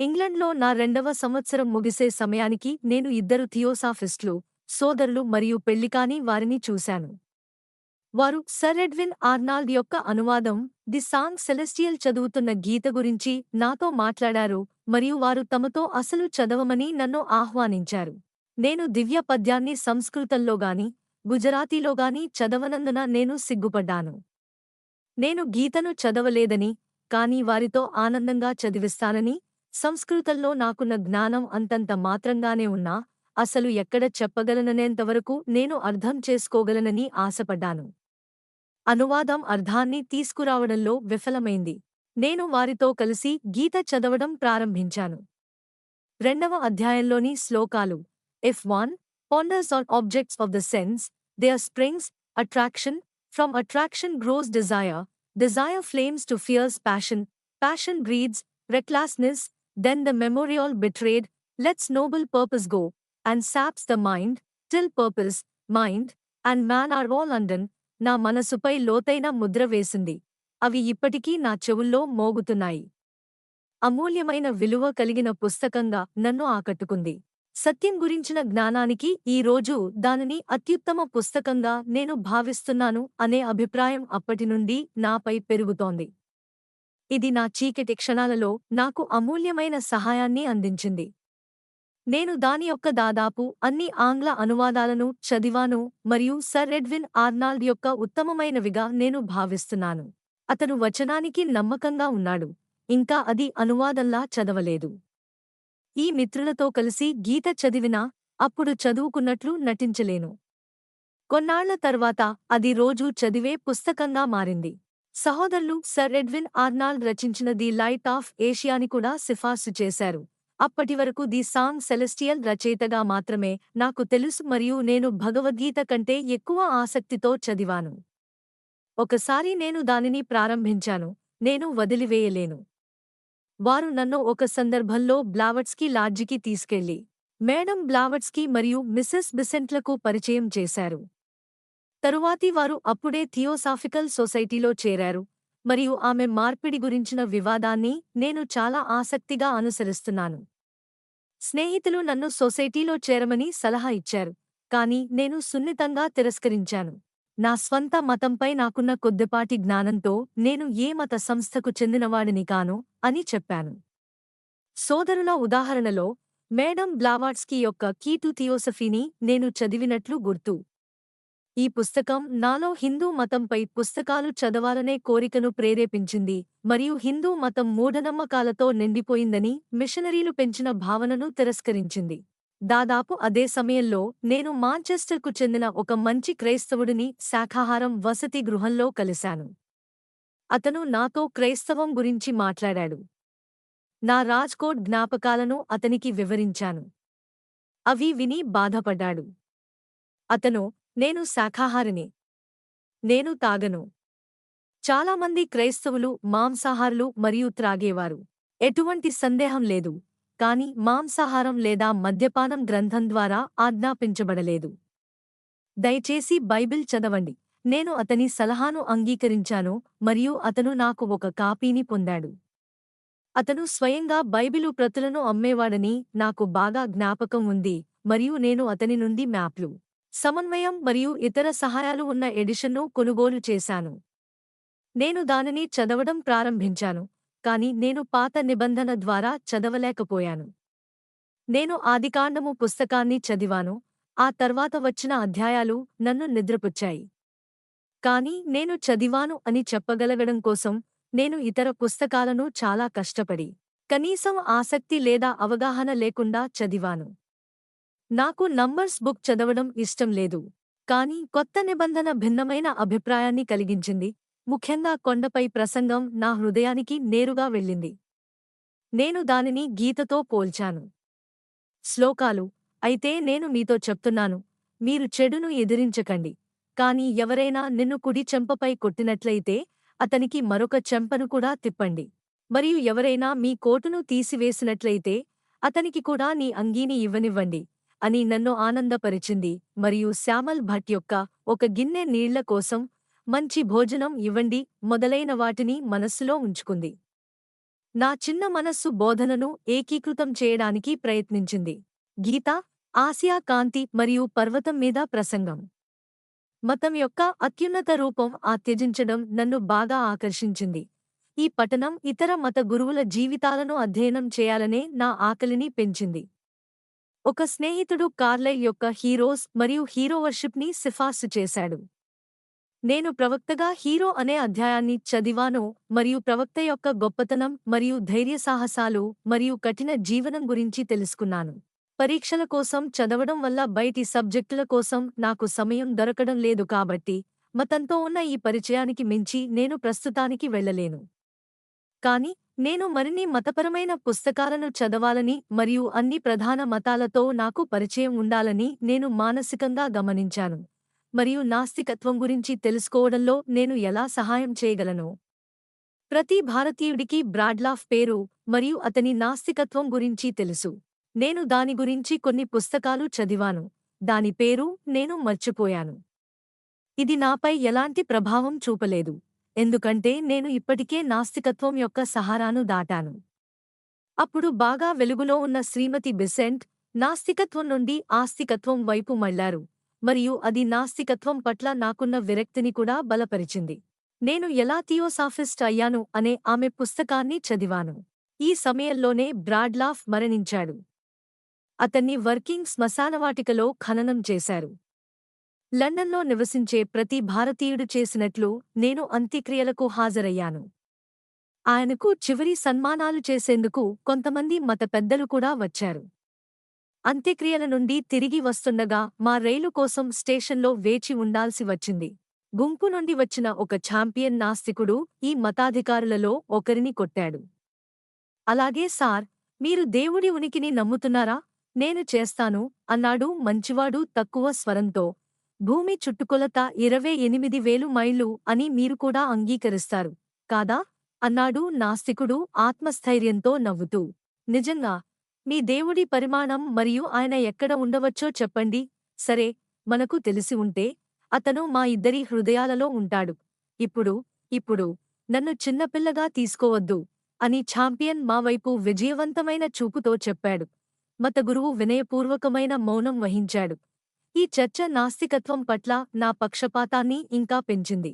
ఇంగ్లండ్లో నా రెండవ సంవత్సరం ముగిసే సమయానికి నేను ఇద్దరు థియోసాఫిస్టులు సోదరులు మరియు పెళ్ళికాని వారిని చూశాను. వారు సర్ ఎడ్విన్ ఆర్నాల్డ్ యొక్క అనువాదం ది సాంగ్ సెలెస్టియల్ చదువుతున్న గీత గురించి నాతో మాట్లాడారు మరియు వారు తమతో అసలు చదవమని నన్ను ఆహ్వానించారు. నేను దివ్య పద్యాన్ని సంస్కృతంలోగాని గుజరాతీలోగాని చదవనందున నేను సిగ్గుపడ్డాను. నేను గీతను చదవలేదని కాని వారితో ఆనందంగా చదివిస్తానని సంస్కృతంలో నాకున్న జ్ఞానం అంతంత మాత్రంగానే ఉన్నా అసలు ఎక్కడ చెప్పగలననేంతవరకు నేను అర్థం చేసుకోగలనని ఆశపడ్డాను. అనువాదం అర్థాన్ని తీసుకురావడంలో విఫలమైంది. నేను వారితో కలిసి గీత చదవడం ప్రారంభించాను. రెండవ అధ్యాయంలోని శ్లోకాలు. If one ponders on objects of the sense they are springs attraction from attraction grows desire desire flames to fierce passion passion breeds recklessness, then the memorial betrayed, lets noble purpose go, and saps the mind, till purpose, mind, and man are all undone, నా మనసుపై లోతైన ముద్ర వేసింది. అవి ఇప్పటికీ నా చెవుల్లో మోగుతున్నాయి. అమూల్యమైన విలువ కలిగిన పుస్తకంగా నన్ను ఆకట్టుకుంది. సత్యం గురించిన జ్ఞానానికి ఈ రోజు దానిని అత్యుత్తమ పుస్తకంగా నేను భావిస్తున్నాను అనే అభిప్రాయం అప్పటి నుండి నాపై పెరుగుతోంది. ఇది నా చీకటి క్షణాలలో నాకు అమూల్యమైన సహాయాన్ని అందించింది. నేను దాని యొక్క దాదాపు అన్ని ఆంగ్ల అనువాదాలను చదివాను మరియు సర్ ఎడ్విన్ ఆర్నాల్డ్ యొక్క ఉత్తమమైనవిగా నేను భావిస్తున్నాను. అతను వచనానికి నమ్మకంగా ఉన్నాడు. ఇంకా అది అనువాదంలా చదవలేదు. ఈ మిత్రులతో కలిసి గీత చదివినా అప్పుడు చదువుకున్నట్లు నటించలేను. కొన్నాళ్ళ తర్వాత అది రోజూ చదివే పుస్తకంగా మారింది. సహోదరులు సర్ ఎడ్విన్ ఆర్నాల్డ్ రచించిన ది లైట్ ఆఫ్ ఏషియాని కూడా సిఫార్సు చేశారు. అప్పటి వరకు ది సాంగ్ సెలెస్టియల్ రచయితగా మాత్రమే నాకు తెలుసు మరియు నేను భగవద్గీత కంటే ఎక్కువ ఆసక్తితో చదివాను. ఒకసారి నేను దానిని ప్రారంభించాను నేను వదిలివేయలేను. వారు నన్ను ఒక సందర్భంలో బ్లావట్స్కి లాడ్జికి తీసుకెళ్ళి మేడం బ్లావట్స్కి మరియు మిసెస్ బిసెంట్లకు పరిచయం చేశారు. తరువాతి వారు అప్పుడే థియోసాఫికల్ సొసైటీలో చేరారు. మరియు ఆమె మార్పిడి గురించిన వివాదాన్ని నేను చాలా ఆసక్తిగా అనుసరిస్తున్నాను. స్నేహితులు నన్ను సొసైటీలో చేరమని సలహా ఇచ్చారు. కాని నేను సున్నితంగా తిరస్కరించాను. నా స్వంత మతంపై నాకున్న కొద్దిపాటి జ్ఞానంతో నేను ఏ మత సంస్థకు చెందినవాడిని కాను అని చెప్పాను. సోదరుల ఉదాహరణలో మేడం బ్లావాట్స్కీ యొక్క కీటు థియోసఫీని నేను చదివినట్లు గుర్తు. ఈ పుస్తకం నాలో హిందూ మతంపై పుస్తకాలు చదవాలనే కోరికను ప్రేరేపించింది మరియు హిందూ మతం మూఢనమ్మకాలతో నిండిపోయిందని మిషనరీలు పెంచిన భావనను తిరస్కరించింది. దాదాపు అదే సమయంలో నేను మాంచెస్టర్కు చెందిన ఒక మంచి క్రైస్తవుడిని శాఖాహారం వసతి గృహంలో కలిశాను. అతను నాతో క్రైస్తవం గురించి మాట్లాడాడు. నా రాజ్కోట్ జ్ఞాపకాలను అతనికి వివరించాను. అవి విని బాధపడ్డాడు. అతను నేను శాఖాహారిని. నేను తాగను. చాలామంది క్రైస్తవులు మాంసాహారులు మరియు త్రాగేవారు. ఎటువంటి సందేహం లేదు. కాని మాంసాహారం లేదా మద్యపానం గ్రంథం ద్వారా ఆజ్ఞాపించబడలేదు. దయచేసి బైబిల్ చదవండి. నేను అతని సలహాను అంగీకరించాను మరియు అతను నాకు ఒక కాపీని పొందాడు. అతను స్వయంగా బైబిలు ప్రతులను అమ్మేవాడని నాకు బాగా జ్ఞాపకం ఉంది మరియు నేను అతని నుండి మ్యాప్లు సమన్వయం మరియు ఇతర సహాయాలు ఉన్న ఎడిషన్ను కొనుగోలు చేశాను. నేను దానిని చదవడం ప్రారంభించాను కాని నేను పాత నిబంధన ద్వారా చదవలేకపోయాను. నేను ఆదికాండము పుస్తకాన్ని చదివాను ఆ తర్వాత వచ్చిన అధ్యాయాలు నన్ను నిద్రపుచ్చాయి. కాని నేను చదివాను అని చెప్పగలగడం కోసం నేను ఇతర పుస్తకాలను చాలా కష్టపడి కనీసం ఆసక్తి లేదా అవగాహన లేకుండా చదివాను. నాకు నంబర్స్ బుక్ చదవడం ఇష్టం లేదు. కాని కొత్త నిబంధన భిన్నమైన అభిప్రాయాన్ని కలిగించింది. ముఖ్యంగా కొండపై ప్రసంగం నా హృదయానికి నేరుగా వెళ్ళింది. నేను దానిని గీతతో పోల్చాను. శ్లోకాలు అయితే నేను మీతో చెప్తున్నాను. మీరు చెడును ఎదిరించకండి. కాని ఎవరైనా నిన్ను కుడి చెంపపై కొట్టినట్లయితే అతనికి మరొక చెంపను కూడా తిప్పండి. మరియు ఎవరైనా మీ కోటును తీసివేసినట్లయితే అతనికి కూడా నీ అంగీని ఇవ్వనివ్వండి. అని నన్ను ఆనందపరిచింది. మరియు శ్యామల్ భట్ యొక్క ఒక గిన్నె నీళ్ళ కోసం మంచి భోజనం ఇవ్వండి మొదలైన వాటిని మనస్సులో ఉంచుకుంది. నా చిన్న మనస్సు బోధనను ఏకీకృతం చేయడానికి ప్రయత్నించింది. గీత ఆసియా కాంతి మరియు పర్వతం మీద ప్రసంగం. మతం యొక్క అత్యున్నత రూపం ఆ త్యజించడం నన్ను బాగా ఆకర్షించింది. ఈ పఠనం ఇతర మత గురువుల జీవితాలను అధ్యయనం చేయాలనే నా ఆకలిని పెంచింది. ఒక స్నేహితుడు కార్లై యొక్క హీరోస్ మరియు హీరోవర్షిప్ని సిఫార్సు చేశాడు. నేను ప్రవక్తగా హీరో అనే అధ్యాయాన్ని చదివాను మరియు ప్రవక్త యొక్క గొప్పతనం మరియు ధైర్యసాహసాలు మరియు కఠిన జీవనం గురించి తెలుసుకున్నాను. పరీక్షల కోసం చదవడం వల్ల బయటి సబ్జెక్టుల కోసం నాకు సమయం దొరకడం లేదు కాబట్టి మతంతో ఉన్న ఈ పరిచయానికి మించి నేను ప్రస్తుతానికి వెళ్ళలేను. కాని నేను మరిన్ని మతపరమైన పుస్తకాలను చదవాలని మరియు అన్ని ప్రధాన మతాలతో నాకు పరిచయం ఉండాలని నేను మానసికంగా గమనించాను. మరియు నాస్తికత్వం గురించి తెలుసుకోవడంలో నేను ఎలా సహాయం చేయగలను? ప్రతి భారతీయుడికి బ్రాడ్లాఫ్ పేరు మరియు అతని నాస్తికత్వం గురించి తెలుసు. నేను దాని గురించి కొన్ని పుస్తకాలు చదివాను. దాని పేరు నేను మర్చిపోయాను. ఇది నాపై ఎలాంటి ప్రభావం చూపలేదు. ఎందుకంటే నేను ఇప్పటికే నాస్తికత్వం యొక్క సహారాను దాటాను. అప్పుడు బాగా వెలుగులో ఉన్న శ్రీమతి బెసెంట్ నాస్తికత్వం నుండి ఆస్తికత్వం వైపు మళ్ళారు మరియు అది నాస్తికత్వం పట్ల నాకున్న విరక్తిని కూడా బలపరిచింది. నేను ఎలా థియోసాఫిస్ట్ అయ్యాను అనే ఆమె పుస్తకాన్ని చదివాను. ఈ సమయంలోనే బ్రాడ్లాఫ్ మరణించాడు. అతన్ని వర్కింగ్ శ్మశానవాటికలో ఖననం చేశారు. లండన్లో నివసించే ప్రతి భారతీయుడు చేసినట్లు నేను అంత్యక్రియలకు హాజరయ్యాను. ఆయనకు చివరి సన్మానాలు చేసేందుకు కొంతమంది మత పెద్దలు కూడా వచ్చారు. అంత్యక్రియల నుండి తిరిగి వస్తుండగా మా రైలు కోసం స్టేషన్లో వేచి ఉండాల్సి వచ్చింది. గుంపు నుండి వచ్చిన ఒక ఛాంపియన్ నాస్తికుడు ఈ మతాధికారులలో ఒకరిని కొట్టాడు. అలాగే సార్ మీరు దేవుడి ఉనికిని నమ్ముతున్నారా? నేను చేస్తాను అన్నాడు మంచివాడు తక్కువ స్వరంతో. భూమి చుట్టుకొలత ఇరవై ఎనిమిది వేలు మైళ్ళు అని మీరు కూడా అంగీకరిస్తారు. కాదా? అన్నాడు నాస్తికుడు ఆత్మస్థైర్యంతో నవ్వుతూ. నిజంగా మీ దేవుడి పరిమాణం మరియు ఆయన ఎక్కడ ఉండవచ్చో చెప్పండి. సరే మనకు తెలిసి ఉంటే అతను మా ఇద్దరి హృదయాలలో ఉంటాడు. ఇప్పుడు ఇప్పుడు నన్ను చిన్నపిల్లగా తీసుకోవద్దు అని ఛాంపియన్ మా వైపు విజయవంతమైన చూపుతో చెప్పాడు. మత గురువు వినయపూర్వకమైన మౌనం వహించాడు. ఈ చర్చ నాస్తికత్వం పట్ల నా పక్షపాతాన్ని ఇంకా పెంచింది.